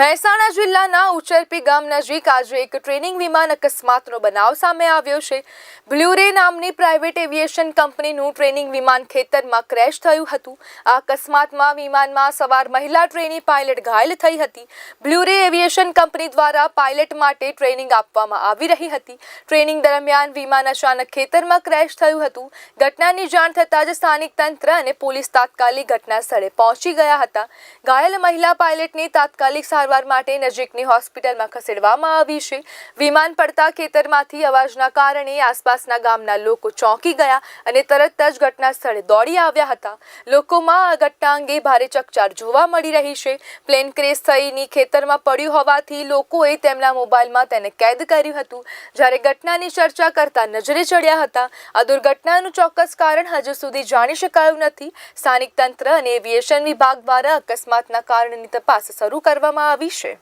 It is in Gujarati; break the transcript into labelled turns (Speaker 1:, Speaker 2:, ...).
Speaker 1: મહેસાણા જિલ્લાના ઉચરપી ગામ નજીક આજે એક ટ્રેનિંગ વિમાન અકસ્માતનો બનાવ સામે આવ્યો છે. બ્લ્યુરે નામની પ્રાઇવેટ એવિએશન કંપનીનું ટ્રેનિંગ વિમાન ખેતરમાં ક્રેશ થયું હતું. આ અકસ્માતમાં વિમાનમાં સવાર મહિલા ટ્રેની પાયલટ ઘાયલ થઈ હતી. બ્લ્યુરે એવિએશન કંપની દ્વારા પાયલટ માટે ટ્રેનિંગ આપવામાં આવી રહી હતી. ટ્રેનિંગ દરમિયાન વિમાન અચાનક ખેતરમાં ક્રેશ થયું હતું. ઘટનાની જાણ થતાં જ સ્થાનિક તંત્ર અને પોલીસ તાત્કાલિક ઘટના સ્થળે પહોંચી ગયા હતા. ઘાયલ મહિલા પાયલટની તાત્કાલિક સારવાર માટે નજીકની હોસ્પિટલમાં ખસેડવામાં આવી છે. વિમાન પડતા ખેતરમાંથી અવાજના કારણે આસપાસના ગામના લોકો ચોંકી ગયા અને તરત જ ઘટના સ્થળે દોડી આવ્યા હતા. લોકોમાં આ ઘટના અંગે ભારે ચકચાર જોવા મળી રહી છે. પ્લેન ક્રેશ થઈની ખેતરમાં પડ્યું હોવાથી લોકોએ તેમના મોબાઈલમાં તેને કેદ કર્યું હતું. જ્યારે ઘટનાની ચર્ચા કરતા નજરે ચડ્યા હતા, આ દુર્ઘટનાનું ચોક્કસ કારણ હજુ સુધી જાણી શકાયું નથી. સ્થાનિક તંત્ર અને એવિએશન વિભાગ દ્વારા અકસ્માતના કારણની તપાસ શરૂ કરવામાં છે